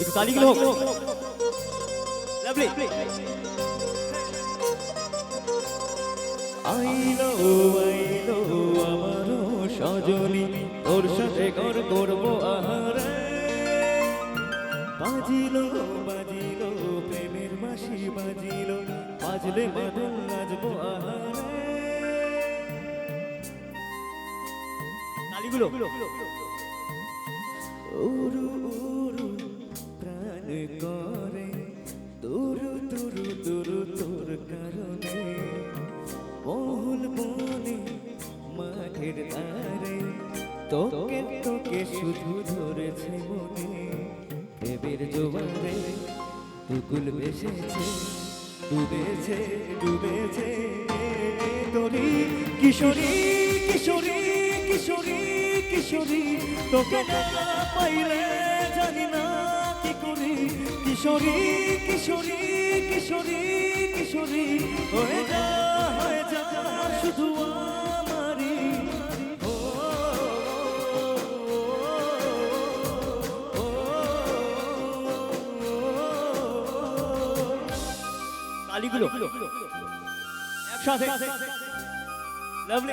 একটু তালিগুলো হোক। লাভলি আইলো আইলো আমারও সজনী তোর সাথে ঘর করব আহারে। বাজিলো বাজিলো প্রেমের বাঁশি বাজিলো বাজলে মাদল নাচবো আহারে। তালিগুলো উরু উরু করে। দুরু দুরু দুরু তোর কারণে বহুল বনে, মাঠের ধারে তোকে তোকে শুধু ধরেছে মনে। প্রেমের জোয়ারে দুকুল বেসেছে ডুবেছে ডুবেছে। তোরি কিশোরী কিশোরী কিশোরী কিশোরী, তোকে পাইলে জানি না। কি করি কিশোরী কিশোরী কিশোরী কিশোরী হয়ে যা হয়ে যা শুধু ও, তালিগুলো একসাথে লাভলি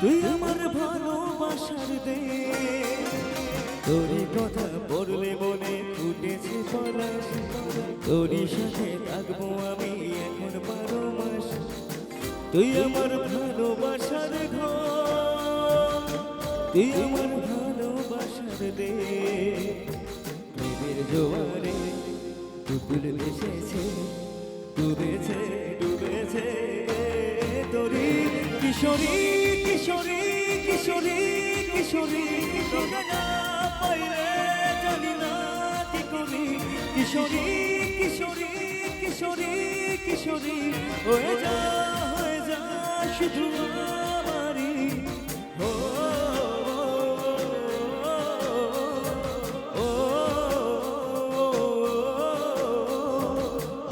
তুই আমার ভালোবাসার দে তোরই কথা পড়লে মনে ফুটেছে পলাশ। তোরই সাথে থাকব আমি এখন বারো মাস। তুই আমার ভালোবাসার ঘর। তুই আমার ভালোবাসার দে প্রেমের জোয়ারে টুকুল ডুবেছে ডুবেছে। তোরি কিশোরী কিশোরী কিশোরী কিশোরী তোকে না পাইলে জানি না কি করি কিশোরী কিশোরী কিশোরী কিশোরী হয়ে যা হয়ে যা শুধু আমারই ও,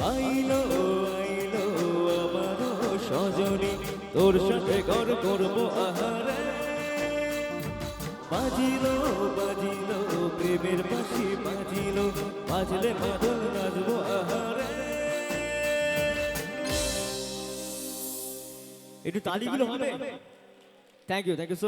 আইলো আইলো সজনী তোর সাথে ঘর করব আহারে বাজিলো বাজিলো, প্রেমের পাশে বাজিলো। বাজলে মাদল, নাচবো আহারে। একটু তালিগুলো হবে। Thank you thank you